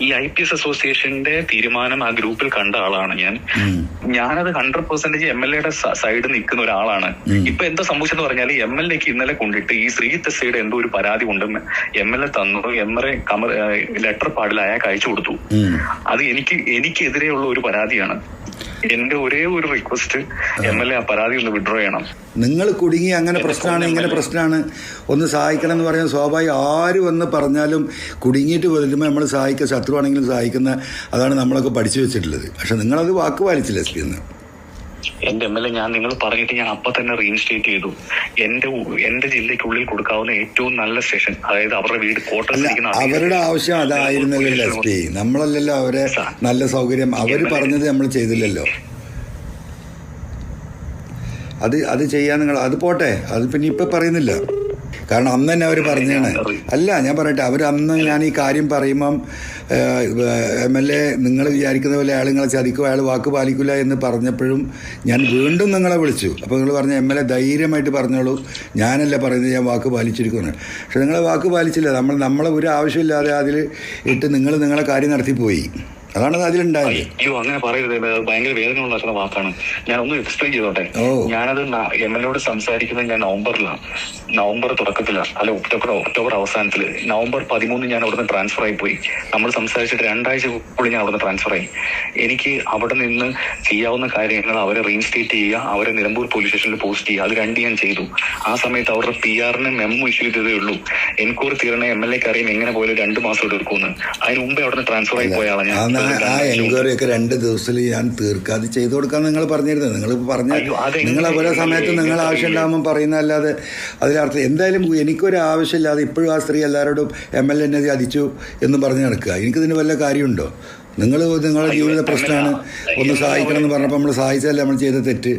ഈ I P S അസോസിയേഷന്റെ തീരുമാനം ആ ഗ്രൂപ്പിൽ കണ്ട ആളാണ് ഞാൻ. ഞാനത് ഹൺഡ്രഡ് പെർസെന്റേജ് എം എൽ എയുടെ സൈഡ് നിൽക്കുന്ന ഒരാളാണ്. ഇപ്പൊ എന്താ സംഭവിച്ചെന്ന് പറഞ്ഞാൽ എം എൽ എക്ക് ഇന്നലെ കൊണ്ടിട്ട് ഈ ശ്രീ തെസ്സയുടെ എന്തോ ഒരു പരാതി ഉണ്ടെന്ന് എം എൽ എ തന്നു. എം എൽ എ കമർ ലെറ്റർ പാടിൽ അയാൾക്ക് അയച്ചു കൊടുത്തു. അത് എനിക്ക് എനിക്കെതിരെയുള്ള ഒരു പരാതിയാണ്. എന്റെ ഒരേ ഒരു റിക്വസ്റ്റ് എം എൽ എ ആ പരാതി ഒന്ന് വിഡ്രോ ചെയ്യണം. നിങ്ങൾ കുടുങ്ങി അങ്ങനെ പ്രശ്നമാണ് ഇങ്ങനെ പ്രശ്നമാണ്. ഒന്ന് സഹായിക്കണം എന്ന് പറയാൻ സ്വാഭാവികം. ആര് വന്ന് പറഞ്ഞാലും കുടുങ്ങിയിട്ട് വരുമ്പോൾ നമ്മൾ സഹായിക്കുക ശത്രുവാണെങ്കിലും സഹായിക്കുന്ന അതാണ് നമ്മളൊക്കെ പഠിച്ചു വെച്ചിട്ടുള്ളത്. പക്ഷെ നിങ്ങളത് വാക്ക് പാലിച്ചില്ല എസ് പി എന്ന്. എന്റെ എം എൽ എ ഞാൻ നിങ്ങൾ പറഞ്ഞിട്ട് ഞാൻ അപ്പൊ തന്നെ റീഇൻസ്റ്റേറ്റ് ചെയ്തു. എന്റെ എന്റെ ജില്ലയ്ക്കുള്ളിൽ കൊടുക്കാവുന്ന ഏറ്റവും നല്ല സ്റ്റേഷൻ അതായത് അവരുടെ വീട് കോട്ടയം അവരുടെ ആവശ്യം അതായിരുന്നല്ലോ നമ്മളല്ലല്ലോ അവരെ നല്ല സൗകര്യം. അവർ പറഞ്ഞത് നമ്മൾ ചെയ്തില്ലല്ലോ. അത് അത് ചെയ്യാൻ നിങ്ങൾ അത് പോട്ടെ. അത് പിന്നെ ഇപ്പം പറയുന്നില്ല. കാരണം അന്ന് തന്നെ അവർ പറഞ്ഞാണ്. അല്ല ഞാൻ പറയട്ടെ അവർ അന്ന് ഞാൻ ഈ കാര്യം പറയുമ്പം എം എൽ എ നിങ്ങൾ വിചാരിക്കുന്ന പോലെ അയാൾ നിങ്ങളെ ചതിക്കും അയാൾ വാക്ക് പാലിക്കില്ല എന്ന് പറഞ്ഞപ്പോഴും ഞാൻ വീണ്ടും നിങ്ങളെ വിളിച്ചു. അപ്പോൾ നിങ്ങൾ പറഞ്ഞ എം എൽ എ ധൈര്യമായിട്ട് പറഞ്ഞോളൂ. ഞാനല്ല പറയുന്നത് ഞാൻ വാക്ക് പാലിച്ചിരിക്കുന്നു പക്ഷെ നിങ്ങളെ വാക്ക് പാലിച്ചില്ല. നമ്മൾ നമ്മളെ ഒരു ആവശ്യമില്ലാതെ അതിൽ ഇട്ട് നിങ്ങൾ നിങ്ങളെ കാര്യം നടത്തിപ്പോയി. അതാണ് അതിലുണ്ടായത്. അയ്യോ അങ്ങനെ പറയരുത്. ഭയങ്കര വേദന ഉണ്ടാക്കുന്ന വാക്കാണ്. ഞാൻ ഒന്ന് എക്സ്പ്ലെയിൻ ചെയ്തോട്ടെ. ഞാനത് എം എൽ എയോട് സംസാരിക്കുന്നത് ഞാൻ നവംബറിലാണ് നവംബർ തുടക്കത്തിലാണ് അല്ല ഒക്ടോബർ ഒക്ടോബർ അവസാനത്തിൽ. നവംബർ പതിമൂന്ന് ഞാൻ അവിടുന്ന് ട്രാൻസ്ഫർ ആയി പോയി. നമ്മൾ സംസാരിച്ചിട്ട് രണ്ടാഴ്ചക്കുള്ളിൽ ഞാൻ അവിടുന്ന് ട്രാൻസ്ഫർ ആയി. എനിക്ക് അവിടെ നിന്ന് ചെയ്യാവുന്ന കാര്യങ്ങൾ അവരെ റീഇൻസ്റ്റേറ്റ് ചെയ്യുക അവരെ നിലമ്പൂർ പോലീസ് സ്റ്റേഷനിൽ പോസ്റ്റ് ചെയ്യുക. അത് രണ്ട് ഞാൻ ചെയ്തു. ആ സമയത്ത് അവരുടെ പി ആറിന് മെമ്മോ ഇഷ്യൂ ചെയ്തതേ ഉള്ളൂ. എൻക്വയറി തീരണ എം എൽ എക്ക് അറിയാം എങ്ങനെ പോയാലും രണ്ട് മാസം എടുക്കുമെന്ന്. അതിന് മുമ്പേ അവിടുന്ന് ട്രാൻസ്ഫർ ആയി പോയ ആളാണ് ഞാൻ. ആ- എൻക്വയറി ഒക്കെ രണ്ട് ദിവസത്തിൽ ഞാൻ തീർക്കാം അത് ചെയ്തു കൊടുക്കാൻ നിങ്ങൾ പറഞ്ഞിരുന്നത്. നിങ്ങൾ പറഞ്ഞ നിങ്ങൾ ഓരോ സമയത്ത് നിങ്ങൾ ആവശ്യമില്ലാമെന്ന് ഉണ്ടാകുമ്പോൾ പറയുന്നതല്ലാതെ അതിനർത്ഥം എന്തായാലും എനിക്കൊരു ആവശ്യമില്ലാതെ ഇപ്പോഴും ആ സ്ത്രീ എല്ലാവരോടും എം എൽ എന്നെ ചതിച്ചു എന്ന് പറഞ്ഞ് നടക്കുക. എനിക്കിതിന് വല്ല കാര്യമുണ്ടോ? നിങ്ങൾ നിങ്ങളുടെ ജീവിത പ്രശ്നമാണ്. ഒന്ന് സഹായിക്കണം എന്ന് പറഞ്ഞപ്പോൾ നമ്മൾ സഹായിച്ചല്ല നമ്മൾ ചെയ്ത തെറ്റ്?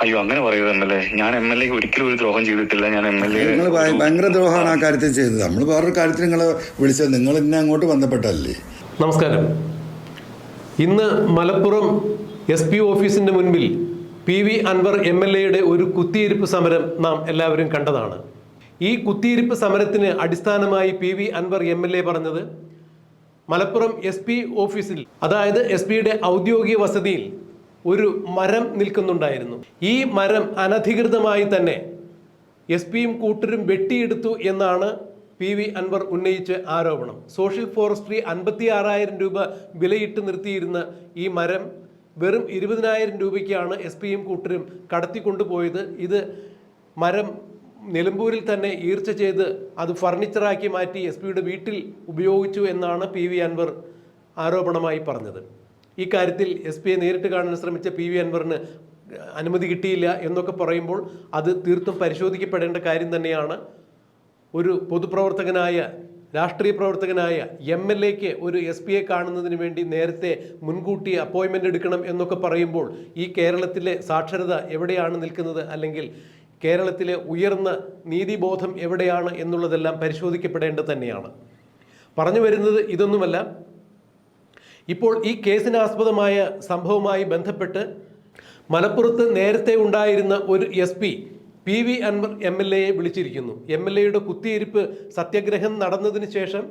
അയ്യോ അങ്ങനെ പറയരുത് എം എൽ എ ഞാൻ എം എൽ എ ഒരിക്കലും ഒരു ദ്രോഹം ചെയ്തിട്ടില്ല. ഞാൻ എം എൽ എ നിങ്ങൾ ഭയങ്കര ദ്രോഹമാണ് ആ കാര്യത്തിൽ ചെയ്തത്. നമ്മൾ വേറൊരു കാര്യത്തിൽ നിങ്ങൾ വിളിച്ചത് നിങ്ങൾ ഇന്നെ അങ്ങോട്ട് ബന്ധപ്പെട്ടല്ലേ നമസ്കാരം. ഇന്ന് മലപ്പുറം എസ് പി ഓഫീസിന്റെ മുൻപിൽ P V Anvar M L എയുടെ ഒരു കുത്തിയിരിപ്പ് സമരം നാം എല്ലാവരും കണ്ടതാണ്. ഈ കുത്തിയിരിപ്പ് സമരത്തിന് അടിസ്ഥാനമായി P V Anvar M L A പറഞ്ഞത് മലപ്പുറം എസ് പി ഓഫീസിൽ അതായത് എസ് പിയുടെ ഔദ്യോഗിക വസതിയിൽ ഒരു മരം നിൽക്കുന്നുണ്ടായിരുന്നു. ഈ മരം അനധികൃതമായി തന്നെ എസ് പിയും കൂട്ടരും വെട്ടിയെടുത്തു എന്നാണ് പി വി അൻവർ ഉന്നയിച്ച ആരോപണം. സോഷ്യൽ ഫോറസ്ട്രി അൻപത്തി ആറായിരം രൂപ വിലയിട്ട് നിർത്തിയിരുന്ന ഈ മരം വെറും ഇരുപതിനായിരം രൂപയ്ക്കാണ് എസ് പിയും കൂട്ടരും കടത്തിക്കൊണ്ടുപോയത്. ഇത് മരം നിലമ്പൂരിൽ തന്നെ ഈർച്ച ചെയ്ത് അത് ഫർണിച്ചറാക്കി മാറ്റി എസ് പിയുടെ വീട്ടിൽ ഉപയോഗിച്ചു എന്നാണ് പി വി അൻവർ ആരോപണമായി പറഞ്ഞത്. ഈ കാര്യത്തിൽ എസ് പിയെ നേരിട്ട് കാണാൻ ശ്രമിച്ച പി വി അൻവറിന് അനുമതി കിട്ടിയില്ല എന്നൊക്കെ പറയുമ്പോൾ അത് തീർത്തും പരിശോധിക്കപ്പെടേണ്ട കാര്യം തന്നെയാണ്. ഒരു പൊതുപ്രവർത്തകനായ രാഷ്ട്രീയ പ്രവർത്തകനായ എം എൽ എക്ക് ഒരു എസ് പിയെ കാണുന്നതിന് വേണ്ടി നേരത്തെ മുൻകൂട്ടി അപ്പോയിൻമെന്റ് എടുക്കണം എന്നൊക്കെ പറയുമ്പോൾ ഈ കേരളത്തിലെ സാക്ഷരത എവിടെയാണ് നിൽക്കുന്നത്? അല്ലെങ്കിൽ കേരളത്തിലെ ഉയർന്ന നീതിബോധം എവിടെയാണ് എന്നുള്ളതെല്ലാം പരിശോധിക്കപ്പെടേണ്ടത് തന്നെയാണ്. പറഞ്ഞു വരുന്നത് ഇതൊന്നുമല്ല. ഇപ്പോൾ ഈ കേസിനാസ്പദമായ സംഭവവുമായി ബന്ധപ്പെട്ട് മലപ്പുറത്ത് നേരത്തെ ഉണ്ടായിരുന്ന ഒരു S P V Anvar M L എയെ വിളിച്ചിരിക്കുന്നു. എം എൽ എയുടെ കുത്തിയിരിപ്പ് സത്യാഗ്രഹം നടന്നതിന് ശേഷം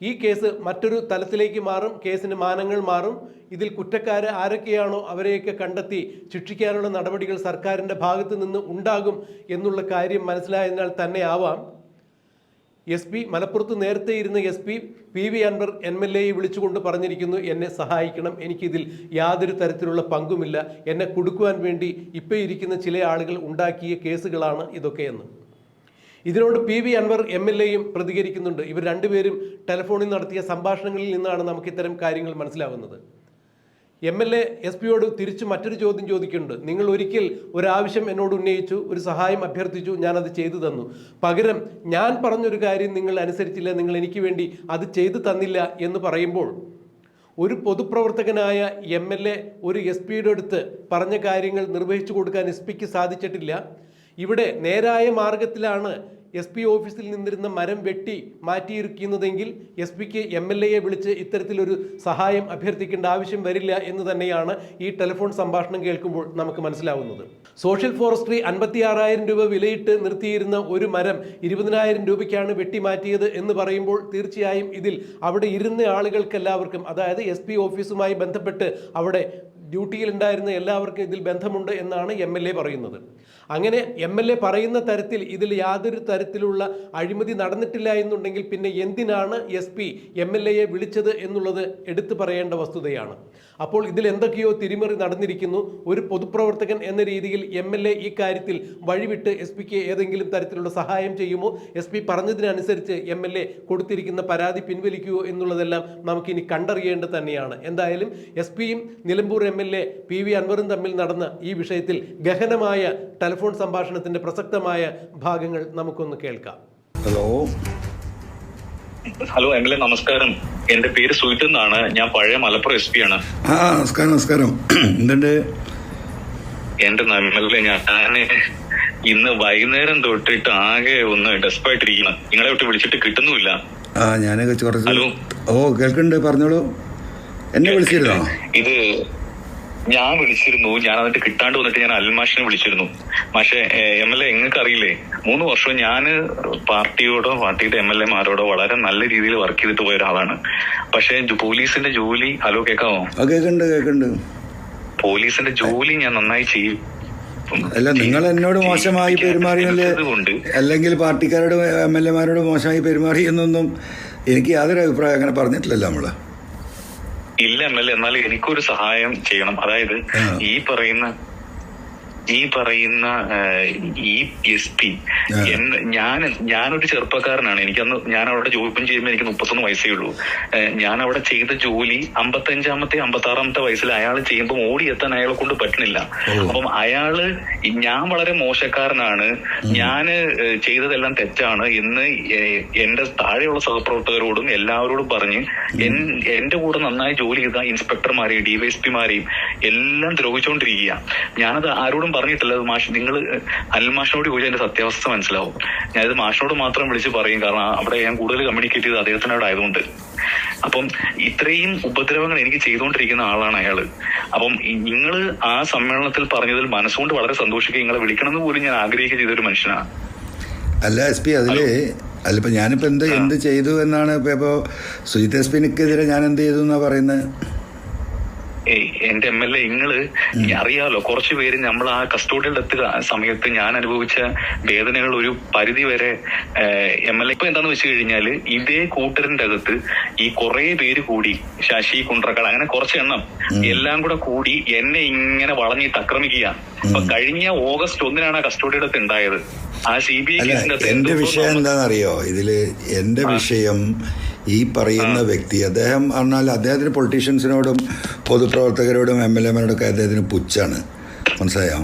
ഈ കേസ് മറ്റൊരു തലത്തിലേക്ക് മാറും കേസിന് മാനങ്ങൾ മാറും. ഇതിൽ കുറ്റക്കാർ ആരൊക്കെയാണോ അവരെയൊക്കെ കണ്ടെത്തി ശിക്ഷിക്കാനുള്ള നടപടികൾ സർക്കാരിന്റെ ഭാഗത്തു നിന്ന് ഉണ്ടാകും എന്നുള്ള കാര്യം മനസ്സിലായതിനാൽ തന്നെ ആവാം. എസ് പി മലപ്പുറത്ത് നേരത്തെ ഇരുന്ന S P P V Anvar M L എയെ വിളിച്ചുകൊണ്ട് പറഞ്ഞിരിക്കുന്നു എന്നെ സഹായിക്കണം. എനിക്കിതിൽ യാതൊരു തരത്തിലുള്ള പങ്കുമില്ല. എന്നെ കൊടുക്കുവാൻ വേണ്ടി ഇപ്പോൾ ഇരിക്കുന്ന ചില ആളുകൾ ഉണ്ടാക്കിയ കേസുകളാണ് ഇതൊക്കെയെന്ന് ഇതിനോട് P V Anvar M L എയും പ്രതികരിക്കുന്നുണ്ട്. ഇവർ രണ്ടുപേരും ടെലിഫോണിൽ നടത്തിയ സംഭാഷണങ്ങളിൽ നിന്നാണ് നമുക്ക് ഇത്തരം കാര്യങ്ങൾ മനസ്സിലാവുന്നത്. എം എൽ എ എസ് പിയോട് തിരിച്ചു മറ്റൊരു ചോദ്യം ചോദിക്കുന്നുണ്ട്. നിങ്ങൾ ഒരിക്കൽ ഒരാവശ്യം എന്നോട് ഉന്നയിച്ചു ഒരു സഹായം അഭ്യർത്ഥിച്ചു ഞാനത് ചെയ്തു തന്നു. പകരം ഞാൻ പറഞ്ഞൊരു കാര്യം നിങ്ങൾ അനുസരിച്ചില്ല നിങ്ങൾ എനിക്ക് വേണ്ടി അത് ചെയ്തു തന്നില്ല എന്ന് പറയുമ്പോൾ ഒരു പൊതുപ്രവർത്തകനായ എം എൽ എ ഒരു എസ് പിയുടെ അടുത്ത് പറഞ്ഞ കാര്യങ്ങൾ നിർവഹിച്ചു കൊടുക്കാൻ എസ് പിക്ക് സാധിച്ചിട്ടില്ല. ഇവിടെ നേരായ മാർഗത്തിലാണ് എസ് പി ഓഫീസിൽ നിന്നിരുന്ന മരം വെട്ടി മാറ്റിയിരിക്കുന്നതെങ്കിൽ എസ് പിക്ക് എം എൽ എയെ വിളിച്ച് ഇത്തരത്തിലൊരു സഹായം അഭ്യർത്ഥിക്കേണ്ട ആവശ്യം വരില്ല എന്ന് തന്നെയാണ് ഈ ടെലിഫോൺ സംഭാഷണം കേൾക്കുമ്പോൾ നമുക്ക് മനസ്സിലാവുന്നത്. സോഷ്യൽ ഫോറസ്ട്രി അൻപത്തി ആറായിരം രൂപ വിലയിട്ട് നിർത്തിയിരുന്ന ഒരു മരം ഇരുപതിനായിരം രൂപയ്ക്കാണ് വെട്ടി മാറ്റിയത് എന്ന് പറയുമ്പോൾ തീർച്ചയായും ഇതിൽ അവിടെ ഇരുന്ന ആളുകൾക്കെല്ലാവർക്കും അതായത് എസ് പി ഓഫീസുമായി ബന്ധപ്പെട്ട് അവിടെ ഡ്യൂട്ടിയിലുണ്ടായിരുന്ന എല്ലാവർക്കും ഇതിൽ ബന്ധമുണ്ട് എന്നാണ് എം എൽ എ പറയുന്നത്. അങ്ങനെ എം എൽ എ പറയുന്ന തരത്തിൽ ഇതിൽ യാതൊരു തരത്തിലുള്ള അഴിമതി നടന്നിട്ടില്ല എന്നുണ്ടെങ്കിൽ പിന്നെ എന്തിനാണ് എസ് പി എം എൽ എയെ വിളിച്ചത് എന്നുള്ളത് എടുത്തു പറയേണ്ട വസ്തുതയാണ്. അപ്പോൾ ഇതിൽ എന്തൊക്കെയോ തിരിമറി നടന്നിരിക്കുന്നു. ഒരു പൊതുപ്രവർത്തകൻ എന്ന രീതിയിൽ എം എൽ എ ഈ കാര്യത്തിൽ വഴിവിട്ട് എസ് പിക്ക് ഏതെങ്കിലും തരത്തിലുള്ള സഹായം ചെയ്യുമോ? എസ് പി പറഞ്ഞതിനനുസരിച്ച് എം എൽ എ കൊടുത്തിരിക്കുന്ന പരാതി പിൻവലിക്കുമോ എന്നുള്ളതെല്ലാം നമുക്കിനി കണ്ടറിയേണ്ടത് തന്നെയാണ്. എന്തായാലും എസ് പിയും Nilambur M L A P V അൻവറും തമ്മിൽ നടന്ന ഈ വിഷയത്തിൽ ഗഹനമായ ടെലിഫോൺ സംഭാഷണത്തിന്റെ പ്രസക്തമായ ഭാഗങ്ങൾ നമുക്കൊന്ന് കേൾക്കാം. Hello. Hello M L A നമസ്കാരം. എന്റെ പേര് സുഹിത് എന്നാണ്. ഞാൻ പഴയ മലപ്പുറം എസ് പി ആണ്. ആ നമസ്കാരം നമസ്കാരം. എന്തുണ്ട്? എന്റെ നമ്മളെ ഞാൻ ഇന്ന് വൈകുന്നേരം തൊട്ടിട്ട് ആകെ ഒന്ന് ഡെസ്പായിട്ടിരിക്കണം. നിങ്ങളെ വിട്ട് വിളിച്ചിട്ട് കിട്ടുന്നുമില്ല. ആ ഞാനൊക്കെ കുറച്ച് ഹലോ. ഓ കേൾക്കുന്നുണ്ട് പറഞ്ഞോളൂ. എന്നെ വിളിച്ചിരുന്നോ? ഇത് ഞാൻ വിളിച്ചിരുന്നു. ഞാൻ എന്നിട്ട് കിട്ടാണ്ട് വന്നിട്ട് ഞാൻ അൽമാഷിനെ വിളിച്ചിരുന്നു. പക്ഷേ എം എൽ എ എങ്ങൾക്ക് അറിയില്ലേ മൂന്ന് വർഷം ഞാൻ പാർട്ടിയോടോ പാർട്ടിയുടെ എം എൽ എമാരോടോ വളരെ നല്ല രീതിയിൽ വർക്ക് ചെയ്തിട്ട് പോയ ഒരാളാണ്. പക്ഷേ പോലീസിന്റെ ജോലി ഹലോ കേൾക്കാമോ കേൾക്കുന്നുണ്ട് കേൾക്കുന്നുണ്ട് പോലീസിന്റെ ജോലി ഞാൻ നന്നായി ചെയ്യും. അല്ല നിങ്ങൾ എന്നോട് മോശമായി പെരുമാറിയല്ലേ? അല്ലെങ്കിൽ പാർട്ടിക്കാരോട് എം എൽ എമാരോട് മോശമായി പെരുമാറി എന്നൊന്നും എനിക്ക് യാതൊരു അഭിപ്രായം അങ്ങനെ പറഞ്ഞിട്ടില്ലല്ലോ നമ്മൾ. ഇല്ല എം എൽ എ എന്നാൽ എനിക്കൊരു സഹായം ചെയ്യണം. അതായത് ഈ പറയുന്ന ഈ പറയുന്ന ഈ എസ് പി ഞാൻ ഞാനൊരു ചെറുപ്പക്കാരനാണ്. എനിക്കന്ന് ഞാൻ അവിടെ ജോലി ചെയ്യുമ്പോൾ എനിക്ക് മുപ്പത്തൊന്ന് വയസ്സേ ഉള്ളൂ. ഞാൻ അവിടെ ചെയ്ത ജോലി അമ്പത്തഞ്ചാമത്തെ അമ്പത്തി ആറാമത്തെ വയസ്സിൽ അയാൾ ചെയ്യുമ്പോൾ ഓടിയെത്താൻ അയാളെ കൊണ്ട് പറ്റുന്നില്ല. ഓ. അപ്പം അയാൾ ഞാൻ വളരെ മോശക്കാരനാണ്. ഞാൻ ചെയ്തതെല്ലാം തെറ്റാണ് എന്ന് എന്റെ താഴെയുള്ള സഹപ്രവർത്തകരോടും എല്ലാവരോടും പറഞ്ഞ് എന്റെ കൂടെ നന്നായി ജോലി ചെയ്ത ഇൻസ്പെക്ടർമാരെയും ഡിവൈഎസ്പിമാരെയും എല്ലാം ദ്രോഹിച്ചുകൊണ്ടിരിക്കുക ഞാനത് ആരോടും പറഞ്ഞിട്ടില്ല. അത് മാഷ് നിങ്ങൾ അൽമാഷിനോട് ചോദിച്ചാൽ എന്റെ സത്യാവസ്ഥ മനസ്സിലാവും. ഞാനിത് മാഷിനോട് മാത്രം വിളിച്ച് പറയും. കാരണം അവിടെ ഞാൻ കൂടുതൽ കമ്മ്യൂണിക്കേറ്റ് ചെയ്ത് അദ്ദേഹത്തിനോട് ആയതുകൊണ്ട്. അപ്പം ഇത്രയും ഉപദ്രവങ്ങൾ എനിക്ക് ചെയ്തുകൊണ്ടിരിക്കുന്ന ആളാണ് അയാൾ. അപ്പം നിങ്ങൾ ആ സമ്മേളനത്തിൽ പറഞ്ഞതിൽ മനസ്സുകൊണ്ട് വളരെ സന്തോഷിക്കുക. നിങ്ങളെ വിളിക്കണമെന്ന് പോലും ഞാൻ ആഗ്രഹിക്കുക ചെയ്തൊരു മനുഷ്യനാണ് അല്ല എസ് പി അതിൽ അല്ലിപ്പോ ഞാനിപ്പോ എന്ത് എന്ത് ചെയ്തു എന്നാണ് ഇപ്പൊ ഇപ്പോ സുജിത് എസ് പിക്കെതിരെ ഞാൻ എന്ത് ചെയ്തു എന്നാ പറയുന്നത് ഏയ് എന്റെ എം എൽ എ നിങ്ങൾ അറിയാലോ കുറച്ചു പേര് നമ്മൾ ആ കസ്റ്റോഡിയിൽ എത്തുക സമയത്ത് ഞാൻ അനുഭവിച്ച വേദനകൾ ഒരു പരിധി വരെ എം എൽ എ. ഇപ്പൊ എന്താന്ന് വെച്ച് കഴിഞ്ഞാൽ ഇതേ കൂട്ടരിന്റെ അകത്ത് ഈ കുറെ പേര് കൂടി ശശി കുണ്ട്രക്കട അങ്ങനെ കുറച്ച് എണ്ണം എല്ലാം കൂടെ കൂടി എന്നെ ഇങ്ങനെ വളഞ്ഞ് ആക്രമിക്കുക അപ്പൊ കഴിഞ്ഞ ഓഗസ്റ്റ് ഒന്നിനാണ് ആ കസ്റ്റോഡിയുടെ ഉണ്ടായത്. ആ സി ബി ഐ കേസിന്റെ എന്റെ വിഷയം. എന്താണെന്നറിയോ ഇതിൽ എന്റെ വിഷയം ഈ പറയുന്ന വ്യക്തി അദ്ദേഹം പറഞ്ഞാൽ അദ്ദേഹത്തിന് പൊളിറ്റീഷ്യൻസിനോടും പൊതുപ്രവർത്തകരോടും എം എൽ എമാരോടൊക്കെ അദ്ദേഹത്തിന് പുച്ഛാണ്. മനസ്സിലായോ?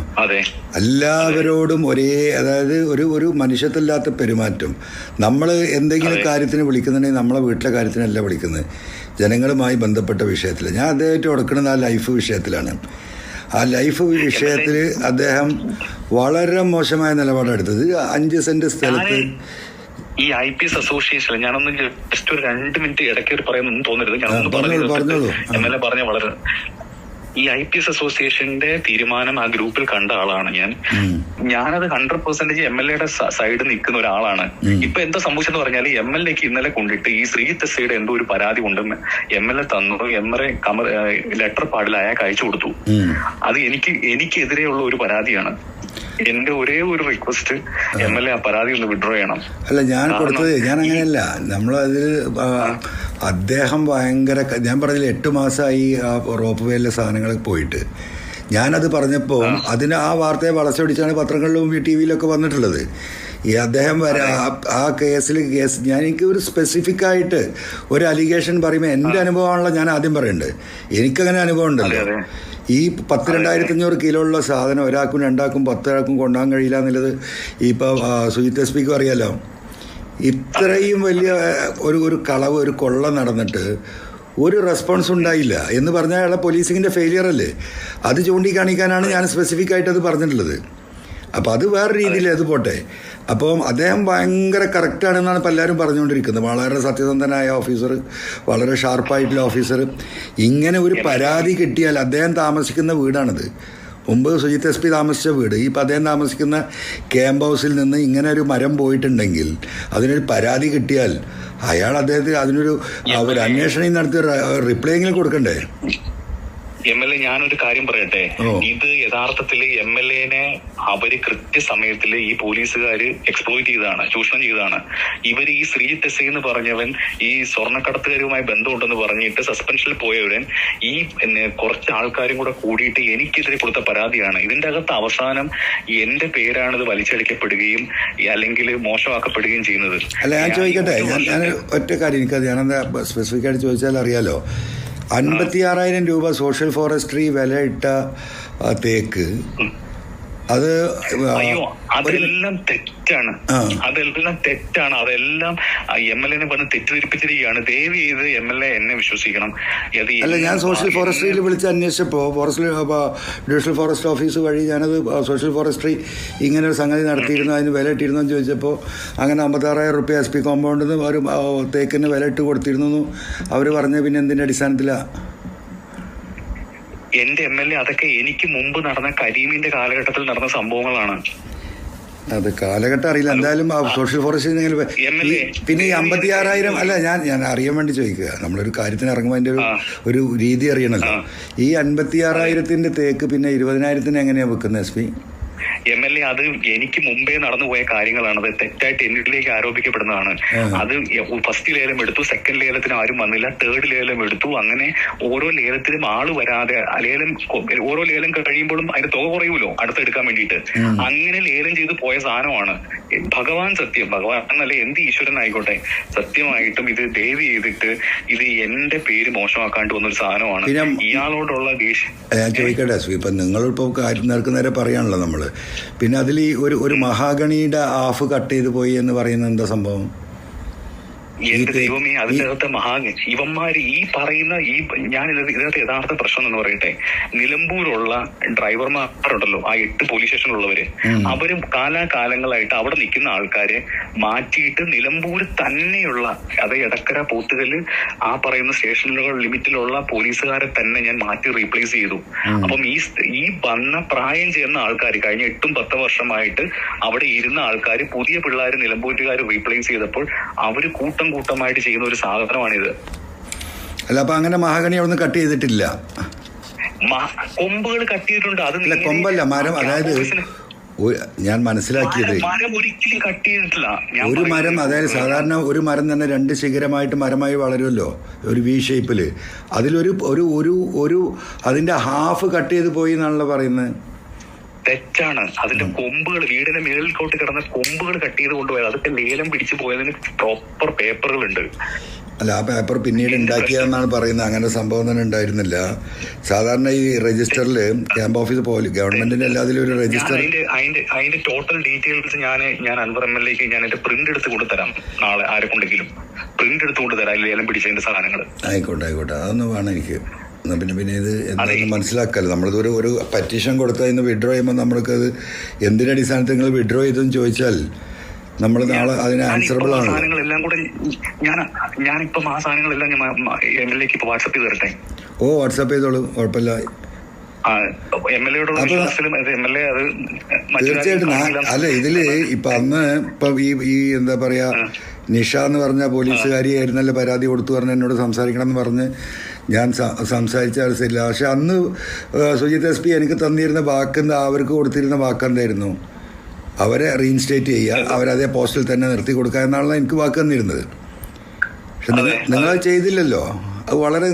എല്ലാവരോടും ഒരേ അതായത് ഒരു ഒരു മനുഷ്യത്തില്ലാത്ത പെരുമാറ്റം. നമ്മൾ എന്തെങ്കിലും. കാര്യത്തിന് വിളിക്കുന്നുണ്ടെങ്കിൽ നമ്മളെ വീട്ടിലെ കാര്യത്തിനല്ല വിളിക്കുന്നത്. ജനങ്ങളുമായി ബന്ധപ്പെട്ട വിഷയത്തിൽ ഞാൻ അദ്ദേഹത്തെ കൊടുക്കുന്നത് ആ ലൈഫ് വിഷയത്തിലാണ്. ആ ലൈഫ് വിഷയത്തിൽ അദ്ദേഹം വളരെ മോശമായ നിലപാടെടുത്തത് അഞ്ച് സെന്റ് സ്ഥലത്ത് ഈ ഐ പി എസ് അസോസിയേഷൻ ഞാനൊന്ന് ജസ്റ്റ് ഒരു രണ്ട് മിനിറ്റ് ഇടയ്ക്ക് പറയുന്നൊന്നും തോന്നരുത്. ഞാനൊന്ന് പറഞ്ഞു. എം എൽ എ പറഞ്ഞ വളരെ ഈ ഐ പി എസ് അസോസിയേഷന്റെ തീരുമാനം ആ ഗ്രൂപ്പിൽ കണ്ട ആളാണ് ഞാൻ. ഞാനത് ഹൺഡ്രഡ് പെർസെന്റേജ് എം എൽ എയുടെ സൈഡിൽ നിൽക്കുന്ന ഒരാളാണ്. ഇപ്പൊ എന്താ സംഭവിച്ചെന്ന് പറഞ്ഞാൽ എം എൽ എക്ക് ഇന്നലെ കൊണ്ടിട്ട് ഈ ശ്രീ തെസ്സയുടെ എന്തോ ഒരു പരാതി ഉണ്ടെന്ന് എം എൽ എ തന്നു. എം എൽ എ ലെറ്റർ പാടിൽ അയാൾക്ക് അയച്ചു കൊടുത്തു. അത് എനിക്ക് എനിക്കെതിരെയുള്ള ഒരു പരാതിയാണ്. എന്റെ ഒരേ ഒരു റിക്വസ്റ്റ് എം എൽ എ ആ പരാതി ഒന്ന് വിഡ്രോ ചെയ്യണം. അല്ല ഞാൻ കൊടുത്തത് ഞാൻ അങ്ങനെയല്ല നമ്മളതിൽ അദ്ദേഹം ഭയങ്കര ഞാൻ പറഞ്ഞില്ല എട്ട് മാസമായി ആ റോപ്പ് വേയിലെ സാധനങ്ങളൊക്കെ പോയിട്ട്. ഞാനത് പറഞ്ഞപ്പോൾ അതിന് ആ വാർത്തയെ വളച്ചൊടിച്ചാണ് പത്രങ്ങളിലും ടി വിയിലൊക്കെ വന്നിട്ടുള്ളത്. ഈ അദ്ദേഹം വരെ ആ- കേസിൽ കേസ് ഞാൻ എനിക്ക് ഒരു സ്പെസിഫിക് ആയിട്ട് ഒരു അലിഗേഷൻ പറയുമ്പോൾ എന്റെ അനുഭവമാണല്ലോ ഞാൻ ആദ്യം പറയുന്നുണ്ട് എനിക്കങ്ങനെ അനുഭവം ഉണ്ടല്ലോ. ഈ പത്ത് രണ്ടായിരത്തി അഞ്ഞൂറ് കിലോ ഉള്ള സാധനം ഒരാൾക്കും രണ്ടാൾക്കും പത്തൊരാൾക്കും കൊണ്ടുപോകാൻ കഴിയില്ല എന്നുള്ളത് ഇപ്പോൾ സുജിത് എസ് പിക്കും അറിയാലോ. ഇത്രയും വലിയ ഒരു ഒരു കളവ് ഒരു കൊള്ള നടന്നിട്ട് ഒരു റെസ്പോൺസ് ഉണ്ടായില്ല. എന്ന് പറഞ്ഞാൽ അയാളെ പോലീസിങ്ങിന്റെ ഫെയിലിയർ അല്ലേ? അത് ചൂണ്ടിക്കാണിക്കാനാണ് ഞാൻ സ്പെസിഫിക് ആയിട്ട് അത് പറഞ്ഞിട്ടുള്ളത്. അപ്പോൾ അത് വേറെ രീതിയിൽ അത് പോട്ടെ. അപ്പം അദ്ദേഹം ഭയങ്കര കറക്റ്റാണെന്നാണ് ഇപ്പോൾ എല്ലാവരും പറഞ്ഞുകൊണ്ടിരിക്കുന്നത്. വളരെ സത്യസന്ധനായ ഓഫീസർ വളരെ ഷാർപ്പായിട്ടുള്ള ഓഫീസർ ഇങ്ങനെ ഒരു പരാതി കിട്ടിയാൽ അദ്ദേഹം താമസിക്കുന്ന വീടാണിത്. മുമ്പ് സുജിത് എസ് പി താമസിച്ച വീട്. ഈ അദ്ദേഹം താമസിക്കുന്ന ക്യാമ്പ് ഹൗസിൽ നിന്ന് ഇങ്ങനെ ഒരു മരം പോയിട്ടുണ്ടെങ്കിൽ അതിനൊരു പരാതി കിട്ടിയാൽ അയാൾ അദ്ദേഹത്തിന് അതിനൊരു ഒരു അന്വേഷണം നടത്തി റിപ്ലൈ എങ്കിലും കൊടുക്കണ്ടേ? എം എൽ എ ഞാനൊരു കാര്യം പറയട്ടെ. ഇത് യഥാർത്ഥത്തിൽ എം എൽ എനെ അവർ കൃത്യസമയത്തിൽ ഈ പോലീസുകാര് എക്സ്പ്ലോയിറ്റ് ചെയ്തതാണ് ചൂഷണം ചെയ്തതാണ്. ഇവർ ഈ ശ്രീ എസ് എന്ന് പറഞ്ഞവൻ ഈ സ്വർണക്കടത്തുകാരുമായി ബന്ധമുണ്ടെന്ന് പറഞ്ഞിട്ട് സസ്പെൻഷനിൽ പോയവരൻ ഈ പിന്നെ കുറച്ച് ആൾക്കാരും കൂടെ കൂടിയിട്ട് എനിക്കെതിരെ കൊടുത്ത പരാതിയാണ്. ഇതിന്റെ അകത്ത് അവസാനം എന്റെ പേരാണിത് വലിച്ചടിക്കപ്പെടുകയും ഈ അല്ലെങ്കിൽ മോശമാക്കപ്പെടുകയും ചെയ്യുന്നത്. അല്ല ഞാൻ ചോദിക്കട്ടെ? ഞാൻ ഒറ്റ കാര്യം എനിക്കത് ഞാനെന്താ സ്പെസിഫിക് ആയിട്ട് ചോദിച്ചാൽ അറിയാലോ അൻപത്തി ആറായിരം രൂപ സോഷ്യൽ ഫോറസ്ട്രി വില ഇട്ട തേക്ക്. അത് അയ്യോ അതെല്ലാം തെറ്റാണ്. അതെല്ലാം തെറ്റാണ്. അതെല്ലാം എം എൽ എനെ പറഞ്ഞ് തെറ്റിദ്ധരിപ്പിച്ചിരിക്കുകയാണ്. ദയവ് ചെയ്ത് എം എൽ എ എന്നെ വിശ്വസിക്കണം. അല്ല ഞാൻ സോഷ്യൽ ഫോറസ്ട്രിയിൽ വിളിച്ച് അന്വേഷിച്ചപ്പോൾ ഫോറസ്റ്റ് ഡിവിഷണൽ ഫോറസ്റ്റ് ഓഫീസ് വഴി ഞാനത് സോഷ്യൽ ഫോറസ്ട്രി ഇങ്ങനെ ഒരു സംഗതി നടത്തിയിരുന്നു അതിന് വില ഇട്ടിരുന്നു എന്ന് ചോദിച്ചപ്പോൾ അങ്ങനെ അമ്പത്താറായിരം റുപ്യ എസ് പി കോമ്പൗണ്ടിൽ നിന്ന് അവർ തേക്കിന് വില ഇട്ട് കൊടുത്തിരുന്നു അവർ പറഞ്ഞ പിന്നെ എന്തിന്റെ അടിസ്ഥാനത്തിലാണ് എന്റെ എം എൽ എ അതൊക്കെ എനിക്ക് മുമ്പ് നടന്ന കരീമിന്റെ കാലഘട്ടത്തിൽ നടന്ന സംഭവങ്ങളാണ്. അത് കാലഘട്ടം അറിയില്ല. എന്തായാലും സോഷ്യൽ ഫോറസ്റ്റ്. പിന്നെ ഈ അമ്പത്തി ആറായിരം അല്ല ഞാൻ ഞാൻ അറിയാൻ വേണ്ടി ചോദിക്കുക. നമ്മളൊരു കാര്യത്തിന് ഇറങ്ങുമ്പോൾ അതിന്റെ ഒരു ഒരു രീതി അറിയണല്ലോ. ഈ അൻപത്തി ആറായിരത്തിന്റെ തേക്ക് പിന്നെ ഇരുപതിനായിരത്തിന് എങ്ങനെയാണ് വെക്കുന്നത് S P? M L A അത് എനിക്ക് മുമ്പേ നടന്നു പോയ കാര്യങ്ങളാണ്. അത് തെറ്റായിട്ട് എന്നിലേക്ക് ആരോപിക്കപ്പെടുന്നതാണ്. അത് ഫസ്റ്റ് ലേലം എടുത്തു സെക്കൻഡ് ലേലത്തിന് ആരും വന്നില്ല തേർഡ് ലേലം എടുത്തു. അങ്ങനെ ഓരോ ലേലത്തിലും ആൾ വരാതെ ലേലം ഓരോ ലേലം കഴിയുമ്പോഴും അതിന്റെ തുക കുറയുമല്ലോ അടുത്തെടുക്കാൻ വേണ്ടിയിട്ട്. അങ്ങനെ ലേലം ചെയ്ത് പോയ സാധനമാണ്. ഭഗവാൻ സത്യം. ഭഗവാൻ എന്നല്ല എന്ത് ഈശ്വരൻ ആയിക്കോട്ടെ സത്യമായിട്ടും ഇത് ദേവി ചെയ്തിട്ട് ഇത് എന്റെ പേര് മോശമാക്കാണ്ട് വന്നൊരു സാധനമാണ്. ഇയാളോടുള്ള ദേഷ്യം. ഞാൻ ചോദിക്കട്ടെ ഇപ്പം കാര്യം നേർക്ക് നേരെ പറയാണല്ലോ നമ്മൾ പിന്നെ അതിൽ ഒരു ഒരു മഹാഗണിയുടെ ഹാഫ് കട്ട് ചെയ്ത് പോയി എന്ന് പറയുന്നത് എന്താ സംഭവം? എന്റെ ദൈവമേ അതിന്റെ അകത്ത് മഹാ ഇവന്മാര് ഈ പറയുന്ന ഈ ഞാൻ ഇത് ഇതിനകത്ത് യഥാർത്ഥ പ്രശ്നം എന്ന് പറയട്ടെ. നിലമ്പൂരുള്ള ഡ്രൈവർമാരുണ്ടല്ലോ ആ എട്ട് പോലീസ് സ്റ്റേഷനിലുള്ളവര് അവരും കാലാകാലങ്ങളായിട്ട് അവിടെ നിൽക്കുന്ന ആൾക്കാരെ മാറ്റിയിട്ട് നിലമ്പൂർ തന്നെയുള്ള അത് എടക്കര പോത്തുകൽ ആ പറയുന്ന സ്റ്റേഷനുകൾ ലിമിറ്റിലുള്ള പോലീസുകാരെ തന്നെ ഞാൻ മാറ്റി റീപ്ലേസ് ചെയ്തു. അപ്പം ഈ ഈ വന്ന പ്രായം ചെയ്യുന്ന ആൾക്കാർ കഴിഞ്ഞ എട്ടും പത്ത് വർഷമായിട്ട് അവിടെ ഇരുന്ന ആൾക്കാർ പുതിയ പിള്ളേർ നിലമ്പൂരുകാർ റീപ്ലേസ് ചെയ്തപ്പോൾ അവർ കൂട്ടം കൂട്ടമായിട്ട് ചെയ്യുന്ന ഒരു സാധനമാണിത്. അല്ല അപ്പൊ അങ്ങനെ മഹാഗണി അവിടെ കട്ട് ചെയ്തിട്ടില്ല? കൊമ്പുകൾ കട്ടിയിട്ടുണ്ട് അത് കൊമ്പല്ല മരം അതായത് ഞാൻ മനസ്സിലാക്കിയത് മരം- മരം ഒരിക്കലും കട്ട് ചെയ്തിട്ടില്ല. ഒരു മരം അതായത് സാധാരണ ഒരു മരം തന്നെ രണ്ട് ശിഖരമായിട്ട് മരമായി വളരുമല്ലോ ഒരു വി ഷേപ്പിൽ അതിലൊരു ഒരു ഒരു ഒരു അതിന്റെ ഹാഫ് കട്ട് ചെയ്ത് പോയി എന്നാണല്ലോ പറയുന്നത്. തെറ്റാണ്. അതിന്റെ കൊമ്പുകൾ വീടിന്റെ മേളിൽക്കോട്ട് കിടന്ന കൊമ്പുകൾ കട്ട് ചെയ്ത് കൊണ്ടുപോയത്. അതൊക്കെ ലേലം പിടിച്ചു പോയതിന് പ്രോപ്പർ പേപ്പറുകളുണ്ട് അല്ല ആ പേപ്പർ പിന്നീട് ഉണ്ടാക്കിയെന്നാണ് പറയുന്നത്. അങ്ങനെ സംഭവം തന്നെ ഉണ്ടായിരുന്നില്ല. സാധാരണ ഈ രജിസ്റ്ററിൽ ക്യാമ്പ് ഓഫീസ് പോലെ ഗവൺമെന്റിന്റെ എല്ലാത്തിലും ഒരു രജിസ്റ്റർ അതിന്റെ അതിന്റെ ടോട്ടൽ ഡീറ്റെയിൽസ് ഞാൻ ഞാൻ അൻവർ എം എൽ എക്ക് ഞാൻ എന്റെ പ്രിന്റ് എടുത്ത് കൊടുത്തരാം നാളെ ആരെ കൊണ്ടെങ്കിലും പ്രിന്റ് എടുത്ത് കൊണ്ടുതരാം. ലേലം പിടിച്ചതിന്റെ സാധനങ്ങൾ ആയിക്കോട്ടെ ആയിക്കോട്ടെ. അതൊന്നും വേണം എനിക്ക്. പിന്നെ പിന്നെ ഇത് എന്താണെന്ന് മനസ്സിലാക്കാല്ലോ നമ്മളിത് ഒരു ഒരു പറ്റീഷൻ കൊടുത്താൽ ഇന്ന് വിഡ്രോ ചെയ്യുമ്പോൾ നമ്മൾക്കത് എന്തിന്റെ അടിസ്ഥാനത്തിൽ നിങ്ങൾ വിഡ്രോ ചെയ്തെന്ന് ചോദിച്ചാൽ നമ്മൾ നാളെ അതിന് ആൻസറബിൾ ആണ്. സാധനങ്ങളെല്ലാം കൂടെ ഞാൻ ഞാനിപ്പം ആ സാധനങ്ങളെല്ലാം ഞാൻ എം എൽ എക്ക് ഇപ്പൊ വാട്സപ്പ് ചെയ്ത് തരട്ടെ ഓ വാട്സാപ്പ് ചെയ്തോളൂ. കുഴപ്പമില്ല. തീർച്ചയായിട്ടും. അല്ല ഇതിൽ ഇപ്പൊ അന്ന് ഇപ്പൊ ഈ ഈ എന്താ പറയാ നിഷ എന്ന് പറഞ്ഞ പോലീസുകാരിയായിരുന്നല്ലോ പരാതി കൊടുത്തു പറഞ്ഞ് എന്നോട് സംസാരിക്കണം എന്ന് പറഞ്ഞ് ഞാൻ സംസാരിച്ച അവസ്ഥയില്ല പക്ഷെ അന്ന് സുജിത് എസ് പി എനിക്ക് തന്നിരുന്ന വാക്കെന്താ അവർക്ക് കൊടുത്തിരുന്ന വാക്കെന്തായിരുന്നു? അവരെ റീഇൻസ്റ്റേറ്റ് ചെയ്യുക അവരതേ പോസ്റ്റിൽ തന്നെ നിർത്തി കൊടുക്കുക എന്നാണല്ലോ എനിക്ക് വാക്ക് തന്നിരുന്നത്. പക്ഷെ നിങ്ങൾ ചെയ്തില്ലല്ലോ. അത് വളരെ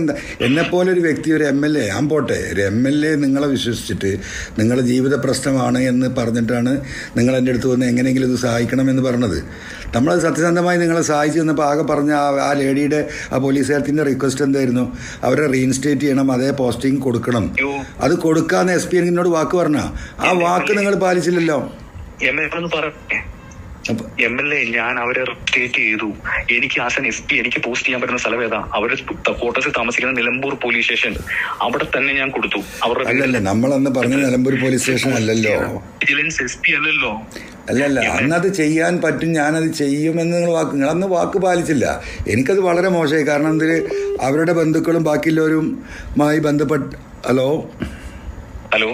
എന്നെപ്പോലെ ഒരു വ്യക്തി ഒരു എം എൽ എ ഞാൻ പോട്ടെ ഒരു എം എൽ എ നിങ്ങളെ വിശ്വസിച്ചിട്ട് നിങ്ങളുടെ ജീവിത പ്രശ്നമാണ് എന്ന് പറഞ്ഞിട്ടാണ് നിങ്ങൾ എന്റെ അടുത്ത് വന്ന് എങ്ങനെയെങ്കിലും ഇത് സഹായിക്കണമെന്ന് പറഞ്ഞത്. നമ്മൾ സത്യസന്ധമായി നിങ്ങളെ സഹായിച്ചു തന്നപ്പോൾ ആകെ പറഞ്ഞ ആ ആ ലേഡിയുടെ ആ പോലീസുകാരത്തിന്റെ റിക്വസ്റ്റ് എന്തായിരുന്നു? അവരെ റീഇൻസ്റ്റേറ്റ് ചെയ്യണം അതേ പോസ്റ്റിംഗ് കൊടുക്കണം. അത് കൊടുക്കാന്ന് എസ് പി എന്നോട് വാക്ക് പറഞ്ഞ. ആ വാക്ക് നിങ്ങൾ പാലിച്ചില്ലല്ലോ. എം എൽ എ ഞാൻ അവരെ സ്റ്റേറ്റ് ചെയ്തു. എനിക്ക് ആസ് എൻ എസ് പി എനിക്ക് പോസ്റ്റ് ചെയ്യാൻ പറ്റുന്ന സ്ഥലം ഏതാ? അവർ ക്വാർട്ടേഴ്സിൽ താമസിക്കുന്ന നിലമ്പൂർ പോലീസ് സ്റ്റേഷൻ അവിടെ തന്നെ ഞാൻ കൊടുത്തു. അവരുടെ നമ്മളന്ന് പറഞ്ഞ നിലമ്പൂർ പോലീസ് സ്റ്റേഷൻ അല്ലല്ലോ. വിജിലൻസ് എസ് പി അല്ലല്ലോ. അല്ലല്ല അന്നത് ചെയ്യാൻ പറ്റും ഞാനത് ചെയ്യുമെന്ന് നിങ്ങൾ വാക്ക് നിങ്ങളന്ന് വാക്ക് പാലിച്ചില്ല. എനിക്കത് വളരെ മോശമായി. കാരണം എന്തിൽ അവരുടെ ബന്ധുക്കളും ബാക്കിയുള്ളവരുമായി ബന്ധപ്പെട്ട് ഹലോ? ഹലോ?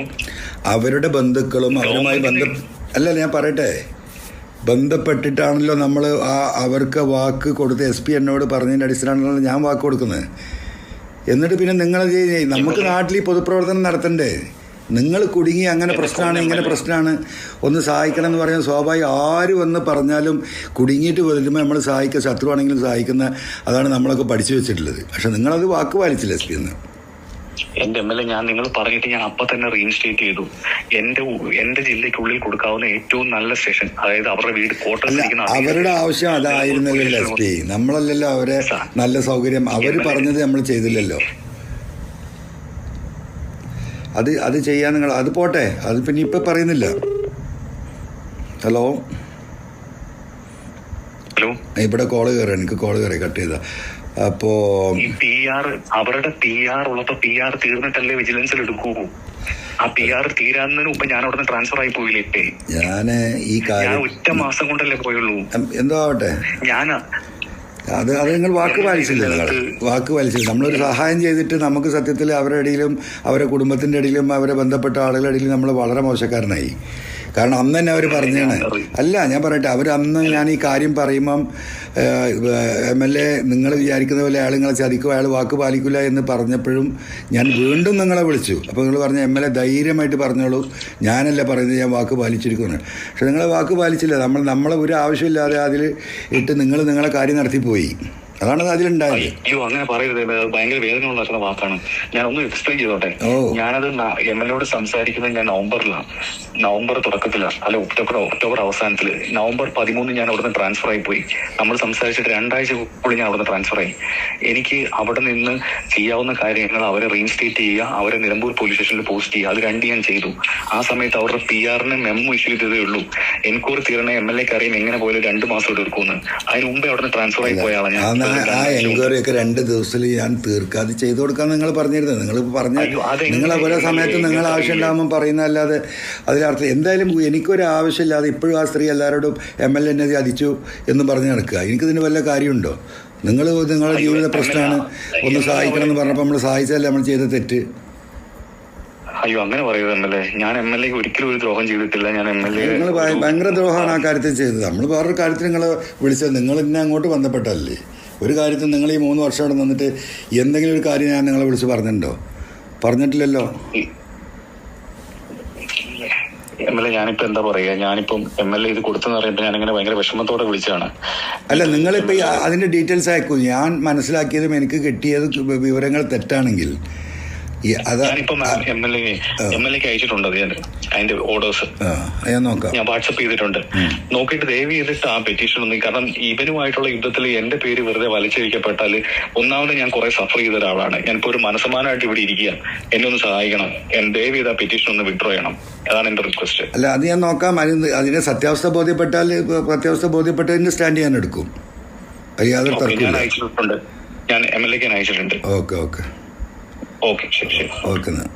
അവരുടെ ബന്ധുക്കളും അവരുമായി ബന്ധ അല്ലല്ല ഞാൻ പറയട്ടെ. ബന്ധപ്പെട്ടിട്ടാണല്ലോ നമ്മൾ ആ അവർക്ക് വാക്ക് കൊടുത്ത് എസ് പി എന്നോട് പറഞ്ഞതിന്റെ അടിസ്ഥാനത്തിലാണ് ഞാൻ വാക്ക് കൊടുക്കുന്നത്. എന്നിട്ട് പിന്നെ നിങ്ങൾ നമുക്ക് നാട്ടിൽ ഈ പൊതുപ്രവർത്തനം നടത്തണ്ടേ? നിങ്ങൾ കുടുങ്ങി അങ്ങനെ പ്രശ്നമാണ് ഇങ്ങനെ പ്രശ്നമാണ്. ഒന്ന് സഹായിക്കണം എന്ന് പറയാൻ സ്വാഭാവികം ആര് വന്ന് പറഞ്ഞാലും കുടുങ്ങിയിട്ട് വരുമ്പോൾ നമ്മൾ സഹായിക്കുക ശത്രുവാണെങ്കിലും സഹായിക്കുന്ന അതാണ് നമ്മളൊക്കെ പഠിച്ചു വെച്ചിട്ടുള്ളത്. പക്ഷെ നിങ്ങളത് വാക്ക് പാലിച്ചില്ല എസ് പി എന്ന്. എന്റെ എം എൽ എ ഞാൻ നിങ്ങൾ പറഞ്ഞിട്ട് ഞാൻ അപ്പൊ തന്നെ റീഇൻസ്റ്റേറ്റ് ചെയ്തു. എന്റെ എന്റെ ജില്ലയ്ക്കുള്ളിൽ കൊടുക്കാവുന്ന ഏറ്റവും നല്ല സ്റ്റേഷൻ അതായത് അവരുടെ വീട് കോട്ടയിൽ അവരുടെ ആവശ്യം അതായിരുന്നല്ലോ എസ് പി നമ്മളല്ലല്ലോ അവരെ നല്ല സൗകര്യം അവർ പറഞ്ഞത് നമ്മൾ ചെയ്തില്ലല്ലോ. അത് അത് ചെയ്യാൻ നിങ്ങൾ അത് പോട്ടെ അത് പിന്നെ ഇപ്പം പറയുന്നില്ല. ഹലോ? ഹലോ? ഇവിടെ കോൾ കയറി എനിക്ക് കോൾ കയറി കട്ട് ചെയ്ത. അപ്പോൾ ഈ പി ആർ അവരുടെ പി ആർ ഉള്ളപ്പോ പി ആർ തീർന്നിട്ടല്ലേ വിജിലൻസിൽ എടുക്കൂ. ആ പി ആർ തീരാന്നതിന് മുമ്പ് ഞാൻ അവിടെ ട്രാൻസ്ഫർ ആയി പോയില്ലേ ഞാൻ ഈ കാര്യം ഞാൻ കാര്യം ഒറ്റ മാസം കൊണ്ടല്ലേ പോയുള്ളൂ. എന്തോ ആവട്ടെ? ഞാനാ. അത് അത് നിങ്ങൾ വാക്ക് പാലിച്ചില്ല നിങ്ങൾ. വാക്ക് പാലിച്ചില്ല. നമ്മളൊരു സഹായം ചെയ്തിട്ട് നമുക്ക് സത്യത്തിൽ അവരുടെ ഇടയിലും അവരുടെ കുടുംബത്തിന്റെ ഇടയിലും അവരെ ബന്ധപ്പെട്ട ആളുകളുടെ ഇടയിലും നമ്മൾ വളരെ മോശക്കാരനായി. കാരണം അന്ന് തന്നെ അവർ പറഞ്ഞാണ്. അല്ല ഞാൻ പറയട്ടെ അവർ അന്ന് ഞാൻ ഈ കാര്യം പറയുമ്പം എം എൽ എ നിങ്ങൾ വിചാരിക്കുന്ന പോലെ അയാൾ നിങ്ങളെ ചതിക്കും അയാൾ വാക്ക് പാലിക്കില്ല എന്ന് പറഞ്ഞപ്പോഴും ഞാൻ വീണ്ടും നിങ്ങളെ വിളിച്ചു. അപ്പോൾ നിങ്ങൾ പറഞ്ഞ എം എൽ എ ധൈര്യമായിട്ട് പറഞ്ഞോളൂ. ഞാനല്ല പറയുന്നത് ഞാൻ വാക്ക് പാലിച്ചിരിക്കുന്നു പക്ഷെ നിങ്ങളെ വാക്ക് പാലിച്ചില്ല. നമ്മൾ നമ്മളെ ഒരു ആവശ്യമില്ലാതെ അതിൽ ഇട്ട് നിങ്ങൾ നിങ്ങളെ കാര്യം നടത്തിപ്പോയി. അതാണ് അതിലുണ്ടായത്. അയ്യോ അങ്ങനെ പറയരുത്. ഭയങ്കര വേദന ചില വാക്കാണ്. ഞാൻ ഒന്ന് എക്സ്പ്ലെയിൻ ചെയ്തോട്ടെ. ഞാനത് എം എൽ എയോട് സംസാരിക്കുന്നത് ഞാൻ നവംബറിലാണ് നവംബർ തുടക്കത്തിലാണ് അല്ല ഒക്ടോബർ ഒക്ടോബർ അവസാനത്തിൽ നവംബർ പതിമൂന്ന് ഞാൻ അവിടുന്ന് ട്രാൻസ്ഫർ ആയി പോയി. നമ്മൾ സംസാരിച്ചിട്ട് രണ്ടാഴ്ചക്കുള്ളിൽ ഞാൻ അവിടുന്ന് ട്രാൻസ്ഫർ ആയി. എനിക്ക് അവിടെ നിന്ന് ചെയ്യാവുന്ന കാര്യങ്ങൾ അവരെ റീഇൻസ്റ്റേറ്റ് ചെയ്യുക അവരെ നിലമ്പൂർ പോലീസ് സ്റ്റേഷനിൽ പോസ്റ്റ് ചെയ്യുക. അത് രണ്ട് ഞാൻ ചെയ്തു. ആ സമയത്ത് അവരുടെ പി ആറിന് മെമ്മോ ഇഷ്യൂ ചെയ്തതേ ഉള്ളൂ. എൻക്വയറി തീരണ എം എൽ എക്ക് അറിയാം എങ്ങനെ പോയാലും രണ്ട് മാസം എടുക്കുമെന്ന്. അതിന് മുമ്പേ അവിടുന്ന് ട്രാൻസ്ഫർ ആയി പോയ ആളാണ് ഞാൻ. ആ എൻക്വയറി ഒക്കെ രണ്ട് ദിവസത്തിൽ ഞാൻ തീർക്കാതെ ചെയ്തു കൊടുക്കാൻ നിങ്ങൾ പറഞ്ഞിരുന്നത്. നിങ്ങൾ പറഞ്ഞ നിങ്ങൾ ഓരോ സമയത്ത് നിങ്ങൾ ആവശ്യം ഉണ്ടാകുമ്പോൾ പറയുന്നതല്ലാതെ അതിലർത്ഥം എന്തായാലും എനിക്കൊരു ആവശ്യമില്ലാതെ ഇപ്പോഴും ആ സ്ത്രീ എല്ലാവരോടും എം എൽ എന്നെ ചതിച്ചു എന്ന് പറഞ്ഞ് നടക്കുക. എനിക്കിതിന് വല്ല കാര്യമുണ്ടോ? നിങ്ങൾ നിങ്ങളുടെ ജീവിത പ്രശ്നമാണ്. ഒന്ന് സഹായിക്കണം എന്ന് പറഞ്ഞപ്പോൾ നമ്മൾ സഹായിച്ചല്ല നമ്മൾ ചെയ്ത തെറ്റ്? അയ്യോ അങ്ങനെ പറയരുത് എം എൽ എ. ഞാൻ എം എൽ എ ഒരിക്കലും ഒരു ദ്രോഹം ചെയ്തിട്ടില്ല. ഞാൻ എം എൽ എ നിങ്ങൾ ഭയങ്കര ദ്രോഹമാണ് ആ കാര്യത്തിൽ ചെയ്തത്. നമ്മൾ വേറൊരു കാര്യത്തിൽ നിങ്ങൾ വിളിച്ചത്. നിങ്ങൾ ഇന്നെ അങ്ങോട്ട് ബന്ധപ്പെട്ടല്ലേ ഒരു കാര്യത്തിൽ നിങ്ങൾ ഈ മൂന്ന് വർഷം അവിടെ നിന്നിട്ട് എന്തെങ്കിലും ഒരു കാര്യം ഞാൻ നിങ്ങളെ വിളിച്ച് പറഞ്ഞിട്ടുണ്ടോ? പറഞ്ഞിട്ടില്ലല്ലോ? എം എൽ എ ഞാനിപ്പോ എന്താ പറയുക ഞാനിപ്പം എം എൽ എ ഇത് കൊടുത്തെന്ന് പറയുമ്പോൾ ഞാൻ അങ്ങനെ ഭയങ്കര വിഷമത്തോടെ വിളിച്ചതാണ്. അല്ല നിങ്ങളിപ്പോ അതിന്റെ ഡീറ്റെയിൽസ് അയക്കൂ. ഞാൻ മനസ്സിലാക്കിയതും എനിക്ക് കിട്ടിയത് വിവരങ്ങൾ തെറ്റാണെങ്കിൽ. ഞാനിപ്പം M L A M L എക്ക് അയച്ചിട്ടുണ്ട് അത് ഞാൻ അതിന്റെ ഓർഡേഴ്സ് ഞാൻ വാട്സപ്പ് ചെയ്തിട്ടുണ്ട്. നോക്കിയിട്ട് ദയവ് ചെയ്തിട്ട് ആ പെറ്റീഷൻ ഒന്നും കാരണം ഇവനുമായിട്ടുള്ള യുദ്ധത്തിൽ എന്റെ പേര് വെറുതെ വലിച്ചഴിക്കപ്പെട്ടാൽ ഒന്നാമത് ഞാൻ കുറെ സഫർ ചെയ്ത ഒരാളാണ്. ഞാനിപ്പോ ഒരു മനസ്സമാനമായിട്ട് ഇവിടെ ഇരിക്കുക. എന്നെ ഒന്ന് സഹായിക്കണം. ദയവ് ചെയ്ത് ആ പെറ്റീഷൻ ഒന്ന് വിഡ്രോ ചെയ്യണം. അതാണ് എന്റെ റിക്വസ്റ്റ് അല്ല അത് ഞാൻ നോക്കാം. അതിന് സത്യാവസ്ഥ ബോധ്യപ്പെട്ടാൽ സത്യാവസ്ഥ ബോധ്യപ്പെട്ടതിന് സ്റ്റാൻഡ് ചെയ്യാൻ എടുക്കും. ഞാൻ അയച്ചിട്ടുണ്ട്. ഞാൻ എം എൽ എക്ക് അയച്ചിട്ടുണ്ട്. ഓക്കെ ഓക്കെ ഓക്കെ ശരി ശരി ഓക്കെ എന്നാൽ